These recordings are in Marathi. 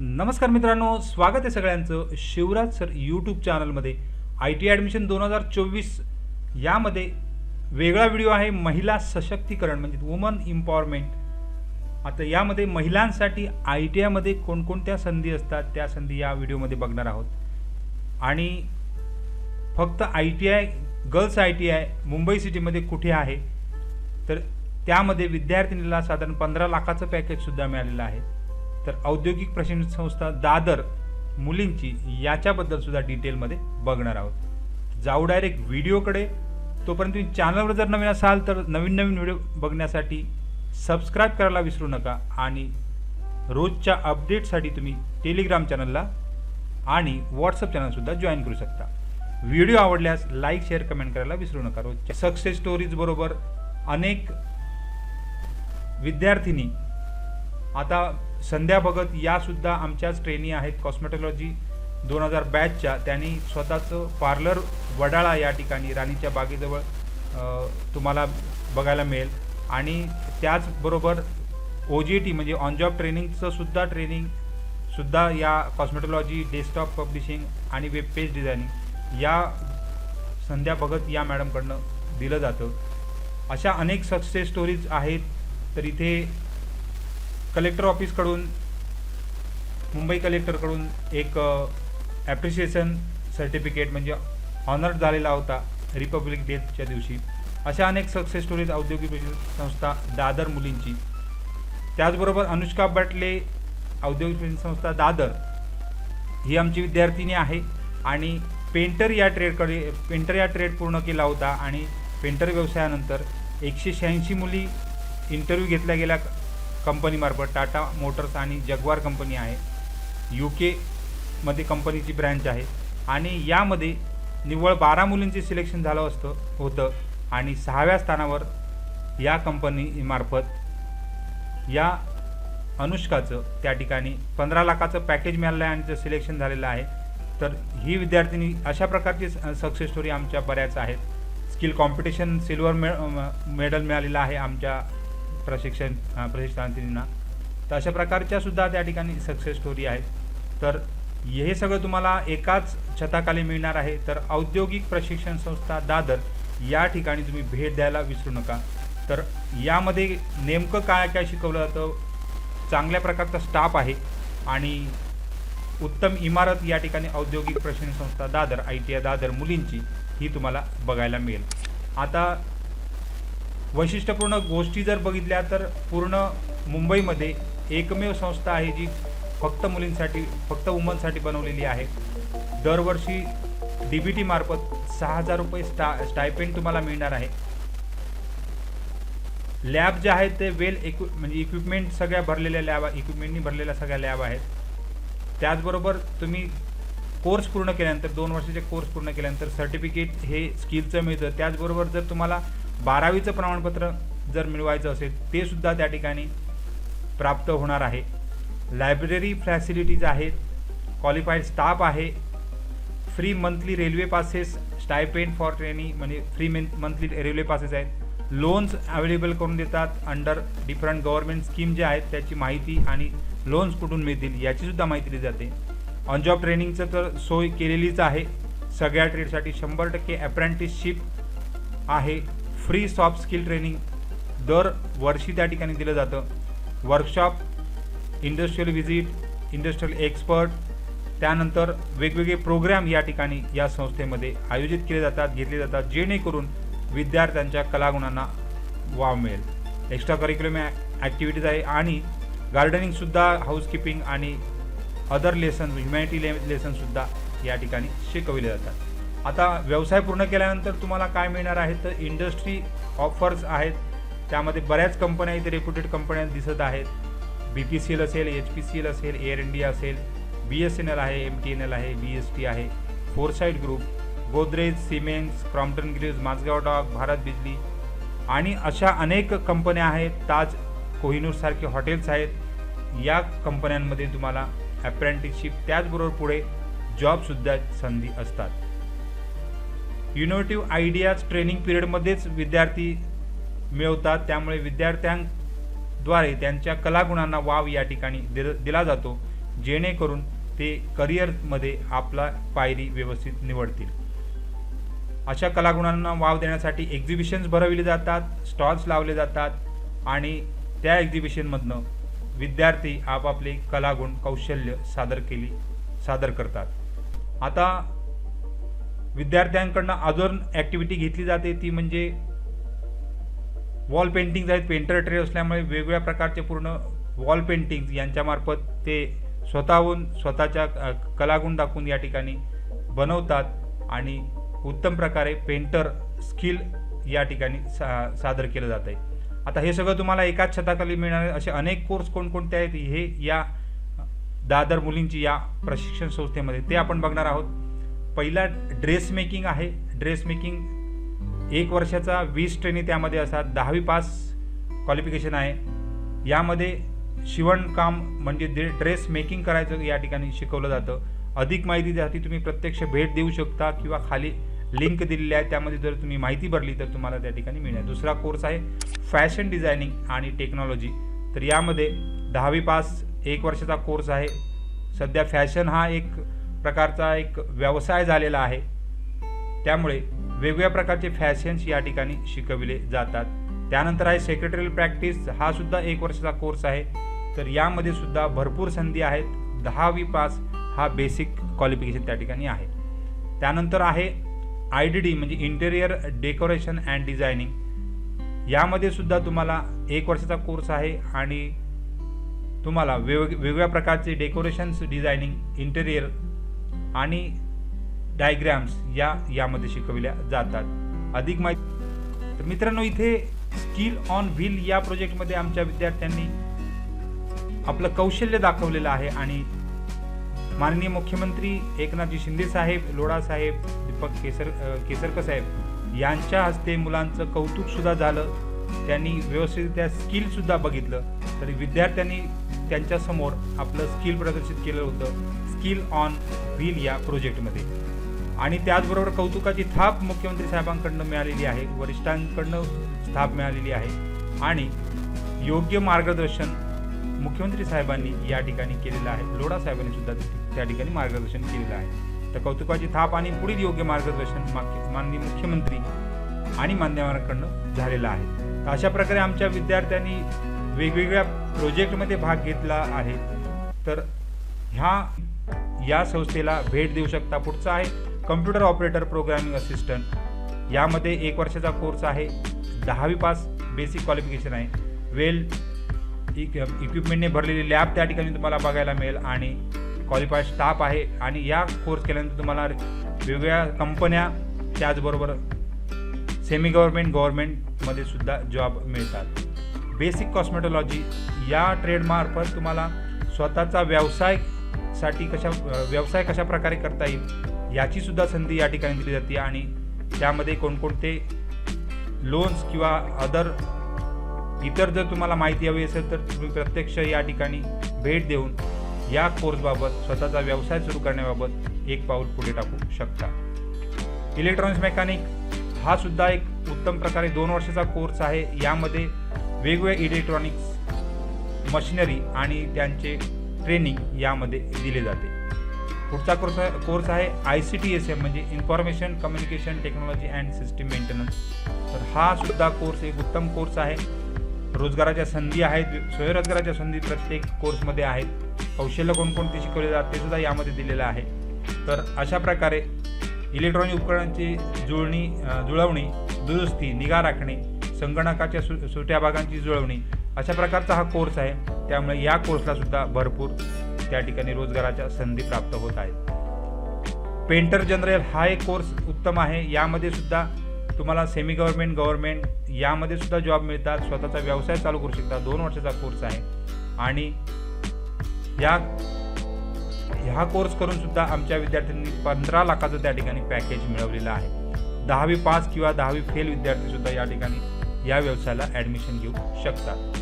नमस्कार मित्रांनो स्वागत आहे सगळ्यांचं शिवराज सर यूट्यूब चॅनलमध्ये आय टी ॲडमिशन दोन हजार चोवीस यामध्ये वेगळा व्हिडिओ आहे महिला सशक्तीकरण म्हणजे वुमन इम्पॉवरमेंट आता यामध्ये महिलांसाठी आय टी आयमध्ये कोणकोणत्या संधी असतात त्या संधी या व्हिडिओमध्ये बघणार आहोत. आणि फक्त I T I girls I T I Mumbai सिटीमध्ये कुठे आहे तर त्यामध्ये विद्यार्थिनीला साधारण पंधरा लाखाचं पॅकेजसुद्धा मिळालेलं आहे. तर औद्योगिक प्रशिक्षण संस्था दादर मुलींची याच्याबद्दल सुद्धा डिटेलमध्ये बघणार आहोत. जाऊ डायरेक्ट व्हिडिओकडे. तोपर्यंत तुम्ही चॅनलवर जर नवीन असाल तर नवीन नवीन व्हिडिओ बघण्यासाठी सबस्क्राईब करायला विसरू नका आणि रोजच्या अपडेटसाठी तुम्ही टेलिग्राम चॅनलला आणि व्हॉट्सअप चॅनलसुद्धा जॉईन करू शकता. व्हिडिओ आवडल्यास लाईक शेअर कमेंट करायला विसरू नका. रोजच्या सक्सेस स्टोरीजबरोबर अनेक विद्यार्थिनी आता संध्या भगत यासुद्धा आमच्याच ट्रेनी आहेत. कॉस्मेटॉलॉजी दोन हजार बॅचच्या त्यांनी स्वतःचं पार्लर वडाळा या ठिकाणी राणीच्या बागेजवळ तुम्हाला बघायला मिळेल. आणि त्याचबरोबर ओ जी टी म्हणजे ऑन जॉब ट्रेनिंगचं सुद्धा ट्रेनिंग सुद्धा या कॉस्मेटॉलॉजी डेस्कटॉप पब्लिशिंग आणि वेब पेज डिझायनिंग या संध्या भगत या मॅडमकडनं दिलं जातं. अशा अनेक सक्सेस स्टोरीज आहेत. तर इथे कलेक्टर ऑफिसकडून मुंबई कलेक्टरकडून एक ॲप्रिशिएशन सर्टिफिकेट म्हणजे ऑनर झालेला होता रिपब्लिक डेच्या दिवशी. अशा अनेक सक्सेस स्टोरीज औद्योगिक संस्था दादर मुलींची. त्याचबरोबर अनुष्का बटले औद्योगिक संस्था दादर ही आमची विद्यार्थिनी आहे आणि पेंटर या ट्रेडकडे पेंटर या ट्रेड पूर्ण केला होता आणि पेंटर व्यवसायानंतर एकशे शहाऐंशी मुली इंटरव्ह्यू घेतल्या गेल्या कंपनीमार्फत टाटा मोटर्स आणि जगवार कंपनी आहे. यू केमध्ये कंपनीची ब्रँच आहे. आणि यामध्ये निव्वळ बारा मुलींचे सिलेक्शन झालं असतं होतं. आणि सहाव्या स्थानावर या कंपनीमार्फत या अनुष्काचं त्या ठिकाणी पंधरा लाखाचं पॅकेज मिळालं आहे आणि त्याचं सिलेक्शन झालेलं आहे. तर ही विद्यार्थिनी अशा प्रकारची सक्सेस स्टोरी आमच्या बऱ्याच आहेत. स्किल कॉम्पिटिशन सिल्वर मे मेडल मिळालेलं आहे आमच्या प्रशिक्षण अ, प्रशिक्षणार्थींना तर अशा प्रकारच्या सुद्धा त्या ठिकाणी सक्सेस स्टोरी आहेत. तर हे सगळं तुम्हाला एकाच छताखाली मिळणार आहे. तर औद्योगिक प्रशिक्षण संस्था दादर या ठिकाणी तुम्ही भेट द्यायला विसरू नका. तर यामध्ये नेमकं काय काय शिकवलं जातं चांगल्या प्रकारचा स्टाफ आहे आणि उत्तम इमारत या ठिकाणी औद्योगिक प्रशिक्षण संस्था Dadar I T I Dadar मुलींची ही तुम्हाला बघायला मिळेल. आता वैशिष्ट्यपूर्ण गोष्टी जर बघितल्या तर पूर्ण मुंबईमध्ये एकमेव संस्था आहे जी फक्त मुलींसाठी फक्त वुमनसाठी बनवलेली आहे. दरवर्षी डी बी टीमार्फत सहा हजार रुपये स्टा स्टायपेंड तुम्हाला मिळणार आहे. लॅब जे आहेत ते वेल इक्वि म्हणजे इक्विपमेंट सगळ्या भरलेल्या लॅब इक्विपमेंटनी भरलेल्या सगळ्या लॅब आहेत. त्याचबरोबर तुम्ही कोर्स पूर्ण केल्यानंतर दोन वर्षाचे कोर्स पूर्ण केल्यानंतर सर्टिफिकेट हे स्किलचं मिळतं. त्याचबरोबर जर तुम्हाला बारावीचं प्रमाणपत्र जर मिळवायचं असेल ते सुद्धा त्या ठिकाणी प्राप्त होणार आहे. लायब्ररी फॅसिलिटीज आहेत क्वालिफाईड स्टाफ आहे free monthly railway passes stipend for training म्हणजे फ्री मंथली रेल्वे पासेस आहेत. लोन्स अवेलेबल करून देतात अंडर डिफरंट गव्हर्नमेंट स्कीम जे आहेत त्याची माहिती आणि लोन्स कुठून मिळतील याचीसुद्धा माहिती दिली जाते. ऑन जॉब ट्रेनिंगचं तर सोय केलेलीच आहे. सगळ्या ट्रेडसाठी शंभर टक्के अप्रेंटिसशिप आहे. फ्री सॉफ्ट स्किल ट्रेनिंग दर वर्षी त्या ठिकाणी दिलं जातं. Workshop industrial visit industrial expert त्यानंतर वेगवेगळे प्रोग्राम या ठिकाणी या संस्थेमध्ये आयोजित केले जातात घेतले जातात जेणेकरून विद्यार्थ्यांच्या कलागुणांना वाव मिळेल. एक्स्ट्रा करिक्युलम ॲक्टिव्हिटीज आहे आणि गार्डनिंगसुद्धा हाऊसकीपिंग आणि अदर लेसन ह्युमॅनिटी ले लेसनसुद्धा या ठिकाणी शिकवले जातात. आता व्यवसाय पूर्ण केल्यानंतर तुम्हाला काय मिळणार आहे तर इंडस्ट्री ऑफर्स आहेत. त्यामध्ये बऱ्याच कंपन्या इथे रेप्युटेड कंपन्या दिसत आहेत. बी पी सी एल असेल एच पी सी एल असेल एअर इंडिया असेल बी एस एन एल आहे एम टी एन एल आहे बी एस टी आहे फोरसाईड group Godrej cements Crompton Greaves Mazagaon dock Bharat Bijlee आणि अशा अनेक कंपन्या आहेत. ताज कोहिनूरसारखे हॉटेल्स आहेत. या कंपन्यांमध्ये तुम्हाला अप्रेंटिसशिप त्याचबरोबर पुढे जॉबसुद्धा संधी असतात. युनोव्हेटिव्ह आयडियाज ट्रेनिंग पिरियडमध्येच विद्यार्थी मिळवतात. त्यामुळे विद्यार्थ्यांद्वारे त्यांच्या कलागुणांना वाव या ठिकाणी दिल दिला जातो. जेणेकरून ते करिअरमध्ये आपला पायरी व्यवस्थित निवडतील. अशा कलागुणांना वाव देण्यासाठी एक्झिबिशन्स भरविले जातात स्टॉल्स लावले जातात आणि त्या एक्झिबिशनमधनं विद्यार्थी आपापले कलागुण कौशल्य सादर केली सादर करतात. आता विद्यार्थ्यांकडनं अजून ॲक्टिव्हिटी घेतली जाते ती म्हणजे वॉल पेंटिंग्ज आहेत पेंटर ट्रे असल्यामुळे वेगवेगळ्या प्रकारचे पूर्ण वॉल पेंटिंग्ज यांच्यामार्फत ते स्वतःहून स्वतःच्या कलागुण दाखवून या ठिकाणी बनवतात आणि उत्तम प्रकारे पेंटर स्किल या ठिकाणी सा सादर केलं जात आहे. आता हे सगळं तुम्हाला एकाच छताखाली मिळणारे असे अनेक कोर्स कोणकोणते आहेत हे या दादर मुलींची या प्रशिक्षण संस्थेमध्ये ते आपण बघणार आहोत. पहिला ड्रेस मेकिंग आहे. ड्रेस मेकिंग एक वर्षाचा वीस ट्रेनी त्यामध्ये असतात दहावी पास क्वालिफिकेशन आहे. यामध्ये शिवणकाम म्हणजे जे ड्रेस मेकिंग करायचं या ठिकाणी शिकवलं जातं. अधिक माहितीसाठी तुम्ही प्रत्यक्ष भेट देऊ शकता किंवा खाली लिंक दिलेली आहे त्यामध्ये जर तुम्ही माहिती भरली तर तुम्हाला त्या ठिकाणी मिळेल दुसरा कोर्स आहे फॅशन डिझायनिंग आणि टेक्नॉलॉजी तर यामध्ये दहावी पास एक वर्षाचा कोर्स आहे. सध्या फॅशन हा एक प्रकारचा एक व्यवसाय झालेला आहे. त्यामुळे वेगवेगळ्या प्रकारचे फॅशन्स या ठिकाणी शिकविले जातात. त्यानंतर आहे सेक्रेटरियल प्रॅक्टिस हा सुद्धा एक वर्षाचा कोर्स आहे. तर यामध्ये सुद्धा भरपूर संधी आहेत. दहावी पास हा बेसिक क्वालिफिकेशन त्या ठिकाणी आहे. त्यानंतर आहे आय डी डी म्हणजे इंटेरियर डेकोरेशन अँड डिझायनिंग यामध्ये सुद्धा तुम्हाला एक वर्षाचा कोर्स आहे आणि तुम्हाला वेग वेगवेगळ्या प्रकारचे डेकोरेशन्स डिझायनिंग इंटेरियर आणि डायग्रॅम्स या यामध्ये शिकविल्या जातात. अधिक माहिती तर मित्रांनो इथे स्किल ऑन व्हील या प्रोजेक्टमध्ये आमच्या विद्यार्थ्यांनी आपलं कौशल्य दाखवलेलं आहे आणि माननीय मुख्यमंत्री एकनाथजी शिंदे साहेब लोढा साहेब दीपक केसर केसरकर साहेब यांच्या हस्ते मुलांचं कौतुक सुद्धा झालं. त्यांनी व्यवस्थित त्या स्किल सुद्धा बघितलं. तरी विद्यार्थ्यांनी त्यांच्यासमोर आपलं स्किल प्रदर्शित केलं होतं. स्किल ऑन व्हील या प्रोजेक्टमध्ये आणि त्याचबरोबर कौतुकाची थाप मुख्यमंत्री साहेबांकडनं मिळालेली आहे वरिष्ठांकडनं थाप मिळालेली आहे आणि योग्य मार्गदर्शन मुख्यमंत्री साहेबांनी या ठिकाणी केलेलं आहे. लोढा साहेबांनी सुद्धा त्या ठिकाणी मार्गदर्शन केलेलं आहे. तर कौतुकाची थाप आणि पुढील योग्य मार्गदर्शन माग- माननीय मुख्यमंत्री आणि मान्यवरांकडनं झालेलं आहे. तर अशा प्रकारे आमच्या विद्यार्थ्यांनी वेगवेगळ्या प्रोजेक्टमध्ये भाग घेतला आहे. तर ह्या या संस्थेला भेट देऊ शकता. पुढचा आहे कम्प्युटर ऑपरेटर प्रोग्रॅमिंग असिस्टंट यामध्ये एक वर्षाचा कोर्स आहे. दहावी पास बेसिक क्वालिफिकेशन आहे. वेल इक इक्विपमेंटने भरलेली लॅब त्या ठिकाणी तुम्हाला बघायला मिळेल आणि क्वालिफाईड स्टाफ आहे. आणि या कोर्स केल्यानंतर तुम्हाला वेगवेगळ्या कंपन्या त्याचबरोबर सेमी गव्हर्मेंट गव्हर्मेंटमध्ये सुद्धा जॉब मिळतात. बेसिक कॉस्मेटॉलॉजी या ट्रेडमार्फत तुम्हाला स्वतःचा साठी कशा व्यवसाय कशा प्रकारे करता येईल याची सुद्धा संधी या ठिकाणी दिली जाते आणि त्यामध्ये कोणकोणते लोन्स किंवा अदर इतर जर तुम्हाला माहिती हवी असेल तर तुम्ही प्रत्यक्ष या ठिकाणी भेट देऊन या कोर्सबाबत स्वतःचा व्यवसाय सुरू करण्याबाबत एक पाऊल पुढे टाकू शकता. इलेक्ट्रॉनिक्स मेकॅनिक हा सुद्धा एक उत्तम प्रकारे दोन वर्षाचा कोर्स आहे. यामध्ये वेगवेगळे इलेक्ट्रॉनिक्स मशिनरी आणि त्यांचे ट्रेनिंग यामध्ये दिले जाते. पुढचा कोर्स कोर्स आहे I C T S M म्हणजे information communication technology and system maintenance तर हा सुद्धा कोर्स एक उत्तम कोर्स आहे. रोजगाराच्या संधी आहेत स्वयंरोजगाराच्या संधी प्रत्येक कोर्समध्ये आहेत. कौशल्य कोणकोणते शिकवले जाते सुद्धा यामध्ये दिलेलं आहे. तर अशा प्रकारे इलेक्ट्रॉनिक उपकरणांची जुळणी जुळवणी दुरुस्ती निगा राखणे संगणकाच्या सु सुट्या भागांची जुळवणी अशा प्रकारचा हा कोर्स आहे. त्यामुळे या कोर्सला सुद्धा भरपूर त्या ठिकाणी रोजगाराच्या संधी प्राप्त होत आहेत. पेंटर जनरल हा एक कोर्स उत्तम आहे. यामध्ये सुद्धा तुम्हाला सेमी गव्हर्मेंट गव्हर्मेंट यामध्ये सुद्धा जॉब मिळतात. स्वतःचा व्यवसाय चालू करू शकता. दोन वर्षाचा कोर्स आहे. आणि या ह्या कोर्स करून सुद्धा आमच्या विद्यार्थ्यांनी पंधरा लाखाचं त्या ठिकाणी पॅकेज मिळवलेलं आहे. दहावी पास किंवा दहावी फेल विद्यार्थी सुद्धा या ठिकाणी या व्यवसायाला ॲडमिशन घेऊ शकतात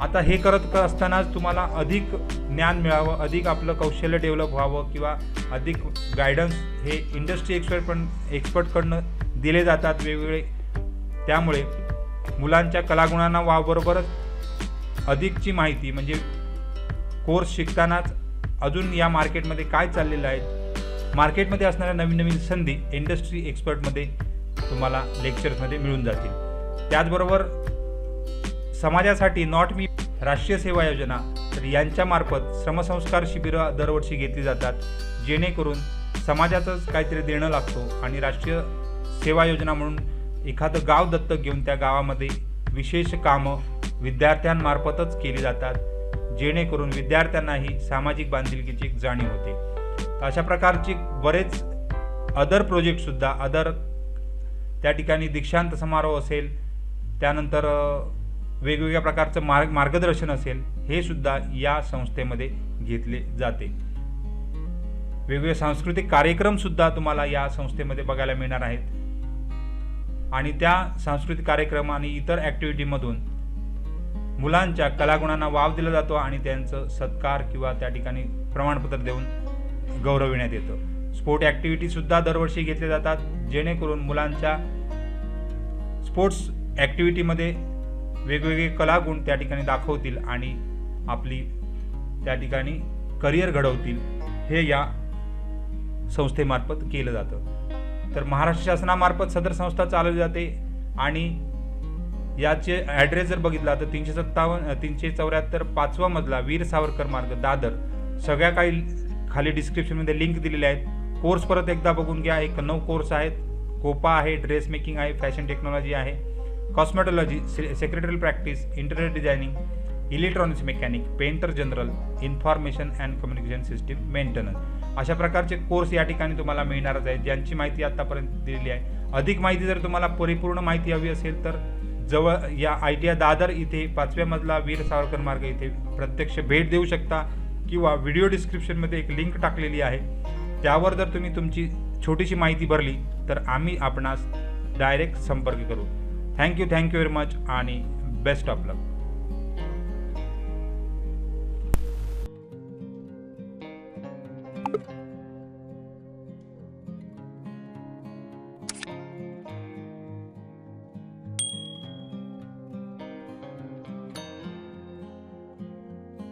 आता हे करत असतानाच तुम्हाला अधिक ज्ञान मिळावं अधिक आपलं कौशल्य डेव्हलप व्हावं किंवा अधिक गायडन्स हे इंडस्ट्री एक्सपर्ट पण एक्सपर्टकडनं दिले जातात वेगवेगळे. त्यामुळे मुलांच्या कलागुणांना वाबरोबरच अधिकची माहिती म्हणजे कोर्स शिकतानाच अजून या मार्केटमध्ये काय चाललेलं आहे? मार्केटमध्ये असणाऱ्या नवीन नवीन संधी इंडस्ट्री एक्सपर्टमध्ये तुम्हाला लेक्चर्समध्ये मिळून जातील. त्याचबरोबर समाजासाठी नॉट मी राष्ट्रीय सेवा योजना तर यांच्यामार्फत श्रमसंस्कार शिबिरं दरवर्षी घेतली जातात. जेणेकरून समाजाचंच काहीतरी देणं लागतो आणि राष्ट्रीय सेवा योजना म्हणून एखादं गाव दत्तक घेऊन त्या गावामध्ये विशेष कामं विद्यार्थ्यांमार्फतच केली जातात जेणेकरून विद्यार्थ्यांनाही सामाजिक बांधिलकीची एक जाणीव होते. अशा प्रकारचे बरेच अदर प्रोजेक्टसुद्धा अदर त्या ठिकाणी दीक्षांत समारोह असेल त्यानंतर वेगवेगळ्या प्रकारचं मार्ग मार्गदर्शन असेल हे सुद्धा या संस्थेमध्ये घेतले जाते. वेगवेगळे सांस्कृतिक कार्यक्रमसुद्धा तुम्हाला या संस्थेमध्ये बघायला मिळणार आहेत. आणि त्या सांस्कृतिक कार्यक्रम आणि इतर ॲक्टिव्हिटीमधून मुलांच्या कलागुणांना वाव दिला जातो आणि त्यांचं सत्कार किंवा त्या ठिकाणी प्रमाणपत्र देऊन गौरविण्यात येतं. स्पोर्ट ॲक्टिव्हिटीसुद्धा दरवर्षी घेतल्या जातात जेणेकरून मुलांच्या स्पोर्ट्स ॲक्टिव्हिटीमध्ये वेगवेगळे कलागुण त्या ठिकाणी दाखवतील आणि आपली त्या ठिकाणी करिअर घडवतील हे या संस्थेमार्फत केलं जातं. तर महाराष्ट्र शासनामार्फत सदर संस्था चालवली जाते आणि याचे ॲड्रेस जर बघितला तर तीनशे सत्तावन्न तीनशे चौऱ्याहत्तर पाचवा मजला वीर सावरकर मार्ग दादर. सगळ्या काही खाली डिस्क्रिप्शनमध्ये लिंक दिलेल्या आहेत. कोर्स परत एकदा बघून घ्या. एक नऊ कोर्स आहेत. कोपा आहे ड्रेस मेकिंग आहे फॅशन टेक्नॉलॉजी आहे. Cosmetology secretary practice internet designing electronics mechanic painter general information and communication system maintenance अशा प्रकारचे कोर्स या ठिकाणी तुम्हाला मिळणारच आहे ज्यांची माहिती आत्तापर्यंत दिलेली आहे. अधिक माहिती जर तुम्हाला परिपूर्ण माहिती हवी असेल तर जवळ या आय टी आय दादर इथे पाचव्या मजला वीर सावरकर मार्ग इथे प्रत्यक्ष भेट देऊ शकता किंवा व्हिडिओ डिस्क्रिप्शनमध्ये एक लिंक टाकलेली आहे. त्यावर जर तुम्ही तुमची छोटीशी माहिती भरली तर आम्ही आपणास डायरेक्ट संपर्क करू. थँक्यू थँक्यू व्हेरी मच आणि बेस्ट ऑफ लक